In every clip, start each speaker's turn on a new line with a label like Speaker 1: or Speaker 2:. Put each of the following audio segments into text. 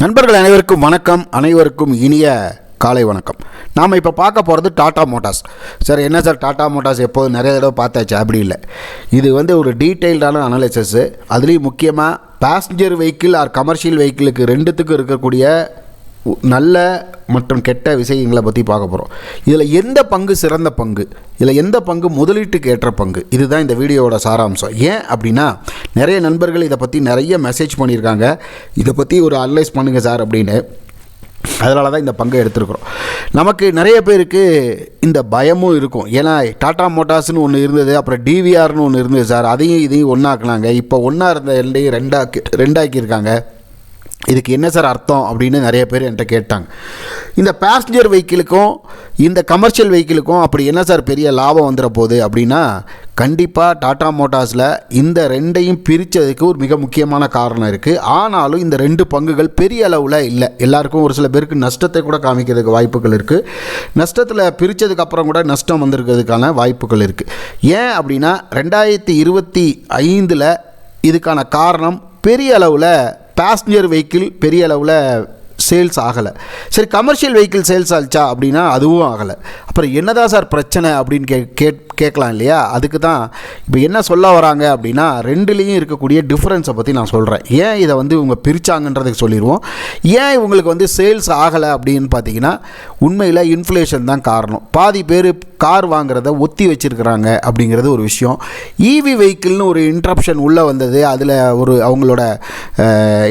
Speaker 1: நண்பர்கள் அனைவருக்கும் வணக்கம். அனைவருக்கும் இனிய காலை வணக்கம். நாம் இப்போ பார்க்க போகிறது டாடா மோட்டார்ஸ். சார் என்ன சார் டாடா மோட்டார்ஸ் எப்போதும் நிறைய தடவை பார்த்தாச்சு? அப்படி இல்லை. இது வந்து ஒரு டீட்டெயில்டான அனலைசஸ்ஸு அதுலேயும் முக்கியமாக பேசஞ்சர் வெஹிக்கிள் ஆர் கமர்ஷியல் வெஹிக்கிளுக்கு ரெண்டுத்துக்கும் இருக்கக்கூடிய நல்ல மற்றும் கெட்ட விஷயங்களை பற்றி பார்க்க போகிறோம் இதில் எந்த பங்கு சிறந்த பங்கு? இதில் எந்த பங்கு முதலீட்டுக்கு ஏற்ற பங்கு? இதுதான் இந்த வீடியோவோட சாராம்சம். ஏன் அப்படின்னா நிறைய நண்பர்கள் இதை பற்றி நிறைய மெசேஜ் பண்ணியிருக்காங்க. இதை பற்றி ஒரு அனலைஸ் பண்ணுங்கள் சார் அப்படின்னு. அதனால தான் இந்த பங்கை எடுத்துருக்குறோம். நமக்கு நிறைய பேருக்கு இந்த பயமும் இருக்கும். ஏன்னா டாடா மோட்டார்ஸ்னு ஒன்று இருந்தது அப்புறம் டிவிஆர்னு ஒன்று இருந்தது சார். அதையும் இதையும் ஒன்றாக்குனாங்க இப்போ ஒன்றா இருந்த ரெண்டையும் ரெண்டாக்கி ரெண்டாக்கியிருக்காங்க. இதுக்கு என்ன சார் அர்த்தம் அப்படின்னு நிறைய பேர் என்கிட்ட கேட்டாங்க. இந்த பேசஞ்சர் வெஹிக்கிளுக்கும் இந்த கமர்ஷியல் வெஹிக்கிளுக்கும் அப்படி என்ன சார் பெரிய லாபம் வந்துட போகுது அப்படின்னா கண்டிப்பாக டாடா மோட்டார்ஸில் இந்த ரெண்டையும் பிரித்ததுக்கு ஒரு மிக முக்கியமான காரணம் இருக்குது ஆனாலும் இந்த ரெண்டு பங்குகள் பெரிய அளவில் இல்லை. எல்லாருக்கும் ஒரு சில பேருக்கு நஷ்டத்தை கூட காமிக்கிறதுக்கு வாய்ப்புகள் இருக்குது நஷ்டத்தில் பிரித்ததுக்கு அப்புறம் கூட நஷ்டம் வந்திருக்கிறதுக்கான வாய்ப்புகள் இருக்குது ஏன் அப்படின்னா ரெண்டாயிரத்தி இருபத்தி ஐந்தில் இதுக்கான காரணம் பெரிய அளவில் பேசஞ்சர் வெஹிக்கிள் பெரிய அளவில் சேல்ஸ் ஆகலை. சரி கமர்ஷியல் வெஹிக்கிள் சேல்ஸ் ஆச்சா அப்படின்னா அதுவும் ஆகலை. அப்புறம் என்னதான் சார் பிரச்சனை அப்படின்னு கே கேட் கேட்கலாம் இல்லையா? அதுக்கு தான் இப்போ என்ன சொல்ல வராங்க அப்படின்னா ரெண்டுலேயும் இருக்கக்கூடிய டிஃப்ரென்ஸை பற்றி நான் சொல்கிறேன் ஏன் இதை வந்து இவங்க பிரித்தாங்கன்றதுக்கு சொல்லிடுவோம். ஏன் இவங்களுக்கு வந்து சேல்ஸ் ஆகலை அப்படின்னு பார்த்தீங்கன்னா உண்மையில் இன்ஃப்ளேஷன் தான் காரணம். பாதி பேர் கார் வாங்குறத ஒத்தி வச்சிருக்கிறாங்க அப்படிங்கிறது ஒரு விஷயம். ஈவி வெஹிக்கிள்னு ஒரு இன்ட்ரப்ஷன் உள்ளே வந்தது. அதில் ஒரு அவங்களோட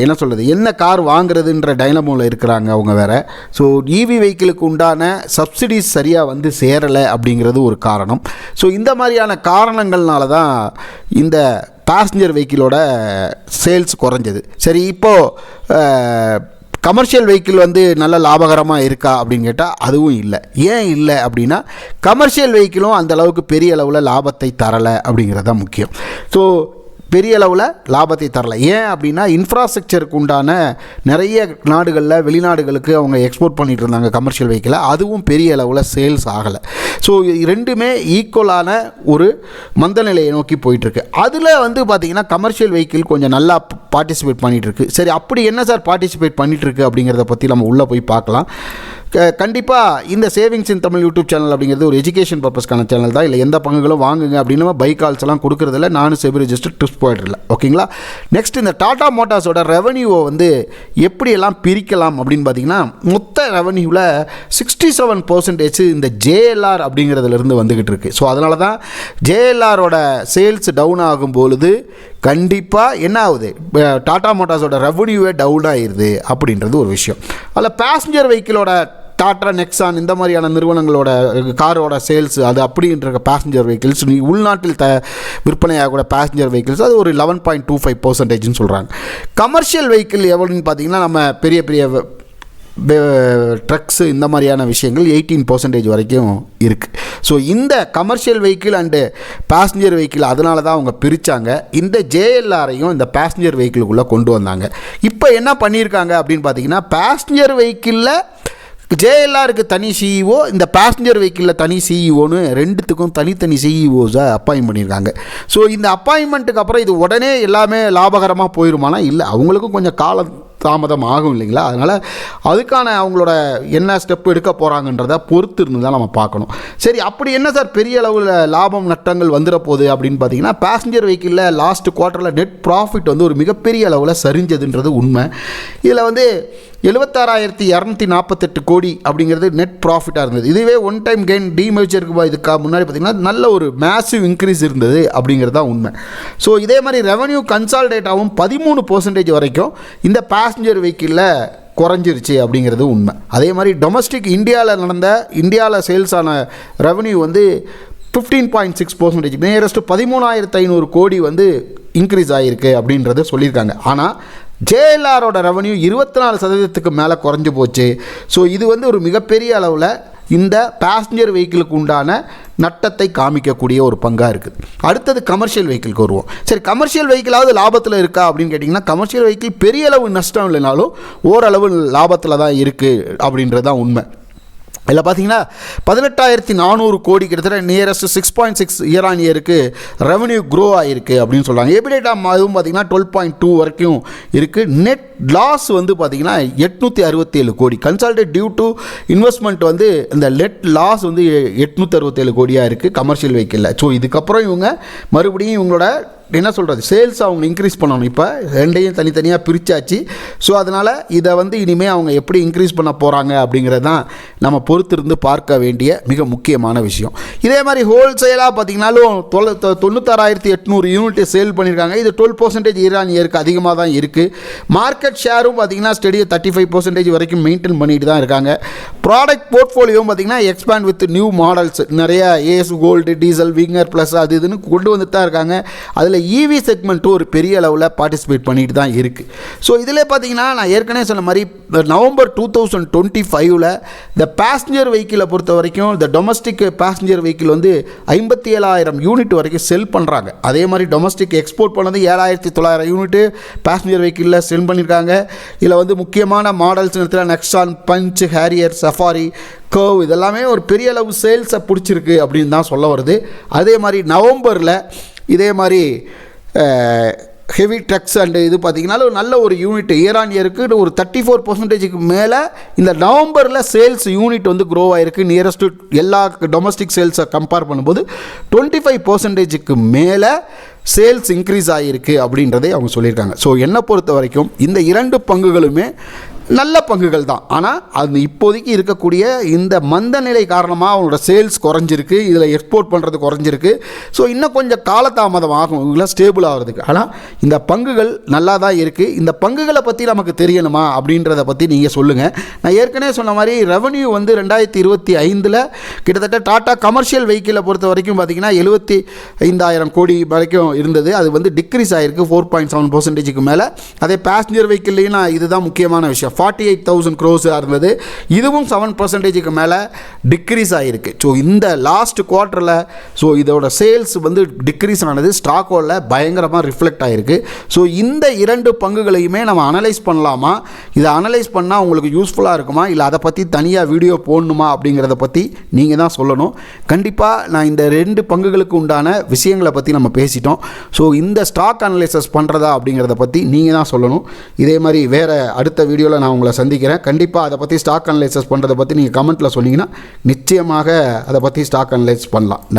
Speaker 1: என்ன சொல்கிறது என்ன கார் வாங்குறதுன்ற டைனமோவில் இருக்கிறாங்க அவங்க வேறு. ஸோ ஈவி வெஹிக்கிளுக்கு உண்டான சப்சிடிஸ் சரியாக வந்து சேரலை அப்படிங்கிறது ஒரு காரணம். ஸோ இந்த மாதிரியான காரணங்கள்னால தான் இந்த பேசஞ்சர் வெஹிக்கிளோட சேல்ஸ் குறைஞ்சது. சரி இப்போது கமர்ஷியல் வெஹிக்கிள் வந்து நல்ல லாபகரமாக இருக்கா அப்படின்னு கேட்டால் அதுவும் இல்லை. ஏன் இல்லை அப்படின்னா கமர்ஷியல் வெஹிக்கிளும் அந்த அளவுக்கு பெரிய அளவில் லாபத்தை தரலை அப்படிங்கிறது தான் முக்கியம். ஸோ பெரிய அளவில் லாபத்தை தரல. ஏன் அப்படின்னா இன்ஃப்ராஸ்ட்ரக்சருக்கு உண்டான நிறைய நாடுகளில் வெளிநாடுகளுக்கு அவங்க எக்ஸ்போர்ட் பண்ணிட்டு இருந்தாங்க கமர்ஷியல் வெஹிக்கிளை அதுவும் பெரிய அளவில் சேல்ஸ் ஆகலை. ஸோ ரெண்டுமே ஈக்குவலான ஒரு மந்த நிலையை நோக்கி போயிட்டுருக்கு. அதில் வந்து பார்த்திங்கன்னா கமர்ஷியல் வெஹிக்கிள் கொஞ்சம் நல்லா பார்ட்டிசிபேட் பண்ணிகிட்ருக்கு சரி அப்படி என்ன சார் பார்ட்டிசிபேட் பண்ணிகிட்ருக்கு அப்படிங்கிறத பற்றி நம்ம உள்ளே போய் பார்க்கலாம். கண்டிப்பாக இந்த savings in Tamil YouTube channel அப்படிங்கிறது ஒரு எஜுகேஷன் பர்பஸ்க்கான சேனல் தான். இல்லை எந்த பங்குகளும் வாங்குங்க அப்படின்னு பை கால்ஸ் எல்லாம் கொடுக்குறதில்ல நானும் செபி ரெஜிஸ்டர் ட்ரிப் போயிடல ஓகேங்களா நெக்ஸ்ட் இந்த டாடா மோட்டார்ஸோட ரெவன்யூவை வந்து எப்படியெல்லாம் பிரிக்கலாம் அப்படின்னு பார்த்தீங்கன்னா மொத்த ரெவன்யூவில் சிக்ஸ்டி செவன் பர்சன்டேஜ் இந்த ஜேஎல்ஆர் அப்படிங்கிறதுலேருந்து வந்துக்கிட்டு இருக்கு. ஸோ அதனால தான் ஜேஎல்ஆரோட சேல்ஸ் டவுன் ஆகும் பொழுது கண்டிப்பாக என்ன ஆகுது? டாடா மோட்டார்ஸோட ரெவன்யூவே டவுன் ஆயிடுது அப்படின்றது ஒரு விஷயம். அதில் பேசஞ்சர் வெஹிக்கிளோட டாட்டா நெக்ஸான் இந்த மாதிரியான நிறுவனங்களோட காரோட சேல்ஸ் அது அப்படின்ற பேசஞ்சர் வெஹிக்கிள்ஸ் நீ உள்நாட்டில் த விற்பனையாகக்கூட பேசஞ்சர் வெஹிக்கிள்ஸ் அது ஒரு லெவன் பாயிண்ட் டூ ஃபைவ் பர்சன்டேஜ்னு சொல்கிறாங்க கமர்ஷியல் வெஹிக்கிள் எவ்வளோன்னு பார்த்தீங்கன்னா நம்ம பெரிய பெரிய ட்ரக்ஸு இந்த மாதிரியான விஷயங்கள் எயிட்டீன் பர்சன்டேஜ் வரைக்கும் இருக்குது ஸோ இந்த commercial vehicle and passenger vehicle அதனால தான் அவங்க பிரித்தாங்க இந்த ஜேஎல்ஆரையும் இந்த பேசஞ்சர் வெஹிக்கிளுக்குள்ளே கொண்டு வந்தாங்க. இப்போ என்ன பண்ணியிருக்காங்க அப்படின்னு பார்த்தீங்கன்னா பேசஞ்சர் வெஹிக்கிளில் ஜேஎல்ஆருக்கு தனி சிஇஓ இந்த பேசஞ்சர் வெஹிக்கிளில் தனி சிஇஓன்னு ரெண்டுத்துக்கும் தனித்தனி சிஇஓஸை அப்பாயின் பண்ணியிருக்காங்க. ஸோ இந்த அப்பாயின்மெண்ட்டுக்கு அப்புறம் இது உடனே எல்லாமே லாபகரமாக போயிருமானா? இல்லை அவங்களுக்கும் கொஞ்சம் காலம் தாமதம் ஆகும் இல்லைங்களா? அதனால் அதுக்கான அவங்களோட என்ன ஸ்டெப் எடுக்க போகிறாங்கன்றத பொறுத்து இருந்து தான் நம்ம பார்க்கணும். சரி அப்படி என்ன சார் பெரிய அளவில் லாபம் நட்டங்கள் வந்துட போகுது அப்படின்னு பார்த்தீங்கன்னா பேசஞ்சர் வெஹிக்கிளில் லாஸ்ட் குவார்ட்டரில் நெட் ப்ராஃபிட் வந்து ஒரு மிகப்பெரிய அளவில் சரிஞ்சதுன்றது உண்மை. இதில் வந்து எழுபத்தாறாயிரத்தி இரநூத்தி நாற்பத்தெட்டு கோடி அப்படிங்கிறது நெட் ப்ராஃபிட்டாக இருந்தது. இதுவே ஒன் டைம் கெயின் டிமேஜருக்கு இதுக்கா முன்னாடி பார்த்தீங்கன்னா நல்ல ஒரு மேசிவ் இன்க்ரீஸ் இருந்தது அப்படிங்கிறது தான் உண்மை. ஸோ இதே மாதிரி ரெவன்யூ கன்சால்டேட்டாகவும் பதிமூணு பர்சன்டேஜ் வரைக்கும் இந்த பே பேசஞ்சர் வெஹிக்கிளில் குறைஞ்சிருச்சு அப்படிங்கிறது உண்மை. அதே மாதிரி டொமஸ்டிக் இந்தியாவில் நடந்த இந்தியாவில் சேல்ஸ் ஆன ரெவன்யூ வந்து fifteen point six percentage nearest பதிமூணாயிரத்து ஐநூறு கோடி வந்து இன்க்ரீஸ் ஆகிருக்கு அப்படின்றத சொல்லியிருக்காங்க. ஆனால் ஜேஎல்ஆரோட ரெவன்யூ இருபத்தி நாலு சதவீதத்துக்கு மேலே குறைஞ்சி போச்சு. ஸோ இது வந்து ஒரு மிகப்பெரிய அளவில் இந்த பேசஞ்சர் வெஹிக்கிளுக்கு உண்டான நட்டத்தை காமிக்கக்கூடிய ஒரு பங்காக இருக்குது அடுத்தது கமர்ஷியல் வெஹிக்கிள்க்கு வருவோம். சரி கமர்ஷியல் வெஹிக்கிளாவது லாபத்தில் இருக்கா அப்படின்னு கேட்டிங்கன்னா கமர்ஷியல் வெஹிக்கிள் பெரிய அளவு நஷ்டம் இல்லைனாலும் ஓரளவு லாபத்தில் தான் இருக்குது அப்படின்றது தான் உண்மை. இதில் பார்த்தீங்கன்னா பதினெட்டாயிரத்தி நானூறு கோடி கிட்டத்தட்ட nearest six point six year on இயருக்கு ரெவன்யூ க்ரோ ஆகிருக்கு அப்படின்னு சொல்கிறாங்க எபிடேட்டா அதுவும் பார்த்தீங்கன்னா டுவெல் பாயிண்ட் டூ வரைக்கும் இருக்குது நெட் லாஸ் வந்து பார்த்தீங்கன்னா எட்நூற்றி அறுபத்தேழு கோடி. கன்சல்டேட் டியூ டு இன்வெஸ்ட்மெண்ட் வந்து இந்த நெட் லாஸ் வந்து எட்நூற்றி அறுபத்தேழு கோடியாக இருக்குது கமர்ஷியல் வெஹிக்கிளில் ஸோ இதுக்கப்புறம் இவங்க மறுபடியும் இவங்களோட என்ன சொல்கிறது சேல்ஸ் அவங்க இன்க்ரீஸ் பண்ணணும். இப்போ ரெண்டையும் தனித்தனியாக பிரித்தாச்சு ஸோ அதனால் இதை வந்து இனிமேல் அவங்க எப்படி இன்க்ரீஸ் பண்ண போகிறாங்க அப்படிங்கிறது தான் நம்ம பொறுத்திருந்து பார்க்க வேண்டிய மிக முக்கியமான விஷயம். இதே மாதிரி ஹோல்சேலாக பார்த்தீங்கனாலும் தொலை தொண்ணூத்தாறாயிரத்தி எட்நூறு யூனிட் சேல் பண்ணியிருக்காங்க இது டுவெல் பர்சன்டேஜ் ஈரான் இயருக்கு அதிகமாக தான் இருக்குது மார்க்கெட் ஷேரும் பார்த்தீங்கன்னா ஸ்டெடியை தேர்ட்டி ஃபைவ் பர்சன்டேஜ் வரைக்கும் மெயின்டைன் பண்ணிட்டு தான் இருக்காங்க. ப்ராடக்ட் போர்ட்ஃபோலியோவும் பார்த்தீங்கன்னா எக்ஸ்பேண்ட் வித் நியூ மாடல்ஸ் நிறையா Ace Gold diesel Winger plus அது இதுன்னு கொண்டு வந்துட்டு தான் இருக்காங்க. அதில் ஈவி செக்மெண்ட்டும் ஒரு பெரிய அளவில் பார்ட்டிசிபேட் பண்ணிட்டு தான் இருக்குது ஸோ இதில் பார்த்தீங்கன்னா நான் ஏற்கனவே சொன்ன மாதிரி நவம்பர் டூ தௌசண்ட் டுவெண்ட்டி ஃபைவ்ல இந்த பேசஞ்சர் வெஹிக்கிளை பொறுத்த வரைக்கும் இந்த டொமஸ்டிக் பேசஞ்சர் வெஹிக்கிள் வந்து ஐம்பத்தி ஏழாயிரம் யூனிட் வரைக்கும் செல் பண்ணுறாங்க அதே மாதிரி டொமஸ்டிக் எக்ஸ்போர்ட் பண்ணது ஏழாயிரத்தி தொள்ளாயிரம் யூனிட்டு பேசஞ்சர் வெஹிக்கிளில் செல் பண்ணியிருக்காங்க இதில் வந்து முக்கியமான மாடல்ஸ் நேரத்தில் Nexon Punch Harrier Safari Curvv இதெல்லாமே ஒரு பெரிய அளவு சேல்ஸை பிடிச்சிருக்கு அப்படின்னு தான் சொல்ல வருது. அதே மாதிரி நவம்பரில் இதே மாதிரி ஹெவி ட்ரக்ஸ் அண்டு இது பார்த்தீங்கன்னா ஒரு நல்ல ஒரு யூனிட் இயர் ஆன் இயருக்கு ஒரு தேர்ட்டி ஃபோர் பர்சன்டேஜுக்கு மேலே இந்த நவம்பரில் சேல்ஸ் யூனிட் வந்து க்ரோ ஆகிருக்கு நியரஸ்ட் எல்லா டொமஸ்டிக் சேல்ஸை கம்பேர் பண்ணும்போது டுவெண்ட்டி ஃபைவ் பர்சன்டேஜுக்கு மேலே சேல்ஸ் இன்க்ரீஸ் ஆகிருக்கு அப்படின்றதே அவங்க சொல்லியிருக்காங்க. ஸோ என்னை பொறுத்த வரைக்கும் இந்த இரண்டு பங்குகளுமே நல்ல பங்குகள் தான். ஆனால் அது இப்போதைக்கு இருக்கக்கூடிய இந்த மந்த நிலை காரணமாக அவங்களோட சேல்ஸ் குறைஞ்சிருக்கு இதில் எக்ஸ்போர்ட் பண்ணுறது குறைஞ்சிருக்கு. ஸோ இன்னும் கொஞ்சம் காலதாமதம் ஆகும் இவங்களாம் ஸ்டேபிள் ஆகிறதுக்கு. ஆனால் இந்த பங்குகள் நல்லா தான் இருக்குது இந்த பங்குகளை பற்றி நமக்கு தெரியணுமா அப்படின்றத பற்றி நீங்கள் சொல்லுங்கள் நான் ஏற்கனவே சொன்ன மாதிரி ரெவன்யூ வந்து ரெண்டாயிரத்தி இருபத்தி ஐந்தில் கிட்டத்தட்ட டாட்டா கமர்ஷியல் வெஹிக்கிளை பொறுத்த வரைக்கும் பார்த்தீங்கன்னா எழுபத்தி ஐந்தாயிரம் கோடி வரைக்கும் இருந்தது. அது வந்து டிக்ரீஸ் ஆகிருக்கு ஃபோர் பாயிண்ட் செவன் பர்சன்டேஜுக்கு மேலே. அதே பேசஞ்சர் வெஹிக்கிள்லையும் நான் இதுதான் முக்கியமான விஷயம். ஃபார்ட்டி எயிட் தௌசண்ட் க்ரோஸாக இருந்தது இதுவும் செவன் பர்சன்டேஜுக்கு மேலே டிக்ரீஸ் ஆகிருக்கு ஸோ இந்த லாஸ்ட் குவார்ட்டரில் ஸோ இதோட சேல்ஸ் வந்து டிக்ரீஸ் ஆனது ஸ்டாக்கோட பயங்கரமாக ரிஃப்ளெக்ட் ஆகிருக்கு ஸோ இந்த இரண்டு பங்குகளையுமே நம்ம அனலைஸ் பண்ணலாமா? இதை அனலைஸ் பண்ணால் உங்களுக்கு யூஸ்ஃபுல்லாக இருக்குமா? இல்லை அதை பற்றி தனியாக வீடியோ போடணுமா? அப்படிங்கிறத பற்றி நீங்கள் தான் சொல்லணும். கண்டிப்பாக நான் இந்த ரெண்டு பங்குகளுக்கு உண்டான விஷயங்களை பற்றி நம்ம பேசிட்டோம். ஸோ இந்த ஸ்டாக் அனலைசஸ் பண்ணுறதா அப்படிங்கிறத பற்றி நீங்கள் தான் சொல்லணும். இதே மாதிரி வேறு அடுத்த வீடியோவில் நான் நான் உங்களை சந்திக்கிறேன். கண்டிப்பாக அதை பற்றி ஸ்டாக் அனலைசஸ் பண்ணுறதை பற்றி நீங்கள் கமெண்ட்டில் சொன்னீங்கன்னா நிச்சயமாக அதை பற்றி ஸ்டாக் அனலைஸ் பண்ணலாம்.